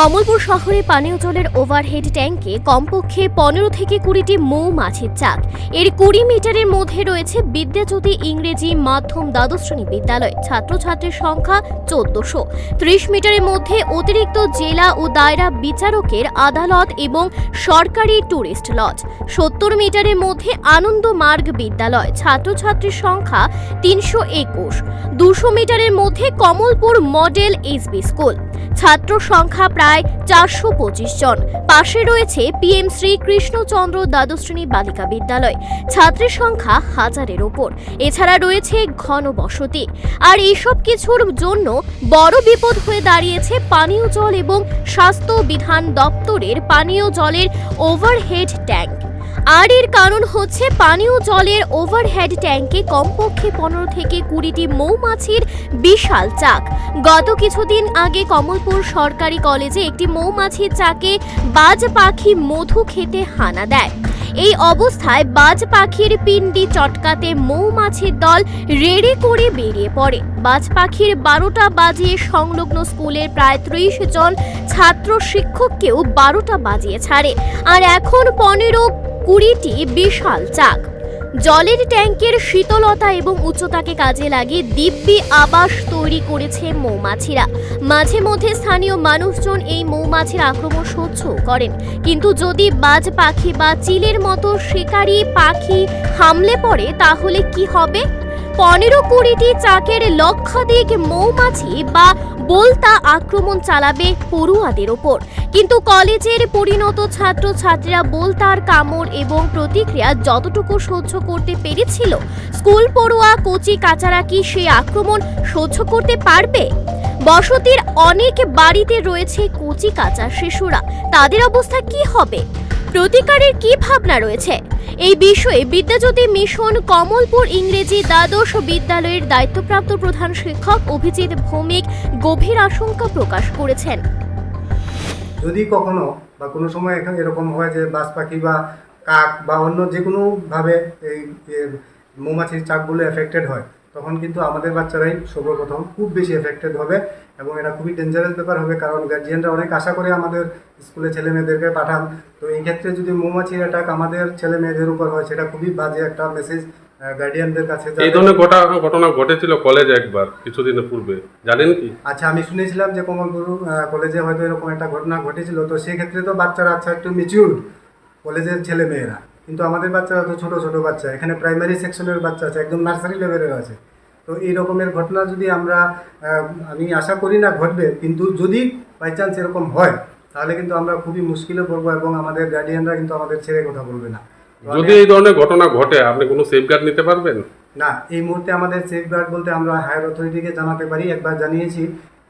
কমলপুর শহরে পানীয় জলের ওভারহেড ট্যাঙ্কে কমপক্ষে পনেরো থেকে কুড়িটি মৌমাছির চাক। এর কুড়ি মিটারের মধ্যে রয়েছে বিদ্যাজ্যোতি ইংরেজি মাধ্যম দ্বাদশ শ্রেণি বিদ্যালয়। ছাত্রছাত্রীর সংখ্যা চোদ্দশো। ত্রিশ মিটারের মধ্যে অতিরিক্ত জেলা ও দায়রা বিচারকের আদালত এবং সরকারি ট্যুরিস্ট লজ। সত্তর মিটারের মধ্যে আনন্দমার্গ বিদ্যালয়। ছাত্রছাত্রীর সংখ্যা তিনশো একুশ। দুশো মিটারের মধ্যে কমলপুর মডেল এসবি স্কুল। ছাত্র সংখ্যা প্রায় চারশো পঁচিশ জন। পাশে রয়েছে পিএম শ্রী কৃষ্ণচন্দ্র দ্বাদশ্রেণী বালিকা বিদ্যালয়। ছাত্রের সংখ্যা হাজারের ওপর। এছাড়া রয়েছে ঘন বসতি। আর এসব কিছুর জন্য বড় বিপদ হয়ে দাঁড়িয়েছে পানীয় জল এবং স্বাস্থ্য বিধান দপ্তরের পানীয় জলের ওভারহেড ট্যাঙ্ক আর এর কারণ হচ্ছে পানীয় জলের ওভারহেড ট্যাঙ্কে কমপক্ষে পনেরো থেকে কুড়িটি মৌমাছির বিশাল চাক। গত কিছুদিন আগে কমলপুর সরকারি কলেজে একটি মৌমাছির চাকে বাজ পাখি মধু খেতে হানা দেয়। এই অবস্থায় বাজ পাখির পিণ্ডি চটকাতে মৌমাছির দল রেড়ে করে বেরিয়ে পড়ে। বাজ পাখির বারোটা বাজিয়ে সংলগ্ন স্কুলের প্রায় ত্রিশ জন ছাত্র শিক্ষককেও বারোটা বাজিয়ে ছাড়ে। আর এখন পনেরো কুড়িটি বিশাল চাক। জলের ট্যাঙ্কের শীতলতা এবং উচ্চতাকে কাজে লাগিয়ে দিব্যি আবাস তৈরি করেছে মৌমাছিরা। মাঝে মধ্যে স্থানীয় মানুষজন এই মৌমাছির আক্রমণ সহ্য করেন। কিন্তু যদি বাজ পাখি বা চিলের মতো শিকারী পাখি হামলে পড়ে, তাহলে কি হবে? পনেরো কুড়িটি চাকের লক্ষাধিক মৌমাছি বা বলতা আক্রমণ চালাবে পড়ুয়াদের ওপর। কিন্তু কলেজের পরিণত ছাত্রছাত্রীরা বলতার কামড় এবং প্রতিক্রিয়া যতটুকু সহ্য করতে পেরেছিল, স্কুল পড়ুয়া, কচি কাচারা কি সেই আক্রমণ সহ্য করতে পারবে? বসতির অনেক বাড়িতে রয়েছে কচি, কাঁচা শিশুরা। তাদের অবস্থা কি হবে? প্রতিকারের কি ভাবনা রয়েছে? এই বিষয়ে বিদ্যাজ্যোতি মিশন কমলপুর ইংরেজি দ্বাদশ বিদ্যালয়ের দায়িত্বপ্রাপ্ত প্রধান শিক্ষক অভিজিৎ ভৌমিক গভীর আশঙ্কা প্রকাশ করেছেন। যদি কখনো বা কোনো সময় এরকম হয় যে বাজ পাখি বা কাক বা অন্য যে কোনোভাবে এই মৌমাছির চাকগুলো এফেক্টেড হয় তখন কিন্তু আমাদের বাচ্চারাই সর্বপ্রথম খুব বেশি এফেক্টেড হবে এবং এটা খুবই ডেঞ্জারাস ব্যাপার হবে কারণ গার্জিয়ানরা অনেক আশা করে আমাদের স্কুলে ছেলে মেয়েদেরকে পাঠান। তো এই ক্ষেত্রে যদি মৌমাছির অ্যাটাক আমাদের ছেলে মেয়েদের উপর হয় সেটা খুবই বাজে একটা মেসেজ গার্ডিয়ানদের কাছে এই ধরনের ঘটনা ঘটেছিল কলেজে একবার পূর্বে। জানেন কি? আচ্ছা আমি শুনেছিলাম যে কলেজে হয়তো এরকম একটা ঘটনা ঘটেছিল। তো সেক্ষেত্রে তো বাচ্চারা আচ্ছা একটু মিচিউর কলেজের ছেলে মেয়েরা। কিন্তু আমাদের বাচ্চারা তো ছোট ছোট বাচ্চা। এখানে প্রাইমারি সেকশনের বাচ্চা আছে একদম নার্সারি লেভেলের আছে। তো এই রকমের ঘটনা যদি আমরা আমি আশা করি না ঘটবে কিন্তু যদি বাই চান্স এরকম হয় তাহলে কিন্তু আমরা খুবই মুশকিলে পড়ব এবং আমাদের গার্ডিয়ানরা কিন্তু আমাদের ছেড়ে কথা বলবে না। যদি এই ধরনের ঘটনা ঘটে আপনি কোনো সেফগার্ড নিতে পারবেন? না এই মুহূর্তে আমাদের সেফগার্ড বলতে আমরা হায়ার অথরিটিকে জানাতে পারি। একবার জানিয়েছি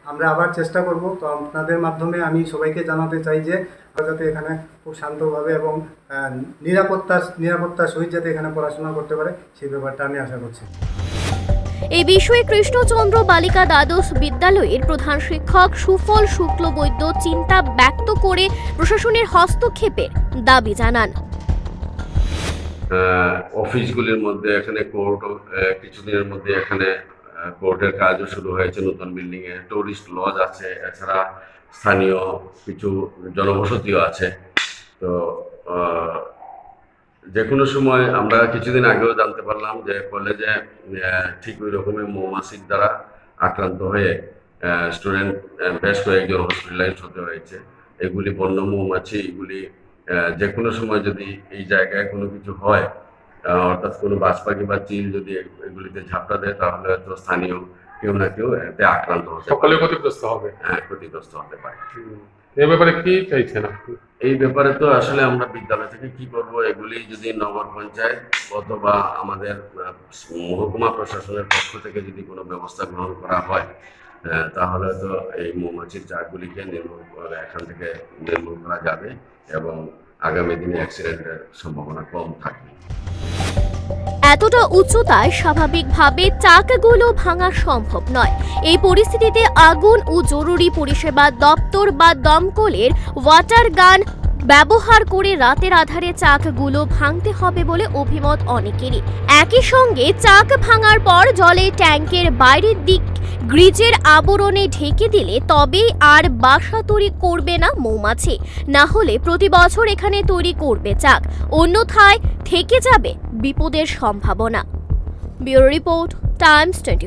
আমরা আবার চেষ্টা করব। তো আপনাদের মাধ্যমে আমি সবাইকে জানাতে চাই যে আমরা যাতে এখানে খুব শান্তভাবে এবং আহ, নিরাপত্তা নিরাপত্তার সহিত যাতে এখানে পড়াশোনা করতে পারে সেই ব্যাপারটা আমি আশা করছি। এই বিষয়ে কৃষ্ণচন্দ্র বালিকা দ্বাদশ বিদ্যালয়ের প্রধান শিক্ষক সুফল শুক্লবৈদ্য চিন্তা ব্যক্ত করে প্রশাসনের হস্তক্ষেপের দাবি জানান। অফিসগুলির মধ্যে এখানে কোর্ট কিছুদিনের মধ্যে এখানে কোর্টের কাজও শুরু হয়েছে নতুন বিল্ডিং এ টুরিস্ট লজ আছে, এছাড়া স্থানীয় কিছু জনবসতিও আছে। তো যে কোনো সময় আমরা কিছুদিন আগেও জানতে পারলাম যে কলেজে ঠিক ওই রকমের মৌমাছির দ্বারা আক্রান্ত হয়ে স্টুডেন্ট বেশ কয়েকজন হসপিটালাইজড হতে হয়েছে। এগুলি বন্য মৌমাছি, এগুলি যে কোনো সময় যদি এই জায়গায় কোনো কিছু হয় অর্থাৎ কোনো বাজ পাখি বা চিল যদি এগুলিতে ঝাপটা দেয় তাহলে হয়তো স্থানীয় কেউ না কেউ এতে আক্রান্ত হতে সকলে ক্ষতিগ্রস্ত হবে। হ্যাঁ ক্ষতিগ্রস্ত হতে পারে। এই ব্যাপারে কি চাইছেন আপনি? এই ব্যাপারে তো আসলে আমরা বিদ্যালয় থেকে কি করব এগুলি যদি নগর পঞ্চায়েত অথবা আমাদের মহকুমা প্রশাসনের পক্ষ থেকে যদি কোনো ব্যবস্থা গ্রহণ করা হয় তাহলে তো এই মৌমাছির চাকগুলিকে নির্মূল এখান থেকে নির্মূল করা যাবে এবং আগামী দিনে অ্যাক্সিডেন্টের সম্ভাবনা কম থাকবে। এতটা উচ্চতায় স্বাভাবিকভাবে চাকাগুলো ভাঙা সম্ভব নয়। এই পরিস্থিতিতে আগুন ও জরুরি পরিষেবা দপ্তর বা দমকলের ওয়াটার গান ব্যবহার করে রাতের আধারে চাকগুলো ভাঙতে হবে বলে অভিমত অনেকেরই। একই সঙ্গে চাক ভাঙার পর জলে ট্যাঙ্কের বাইরের দিক গ্রিজের আবরণে ঢেকে দিলে তবেই আর বাসা তৈরি করবে না মৌমাছি। না হলে প্রতি বছর এখানে তৈরি করবে চাক। অন্যথায় থেকে যাবে বিপদের সম্ভাবনা। Bureau report, Times twenty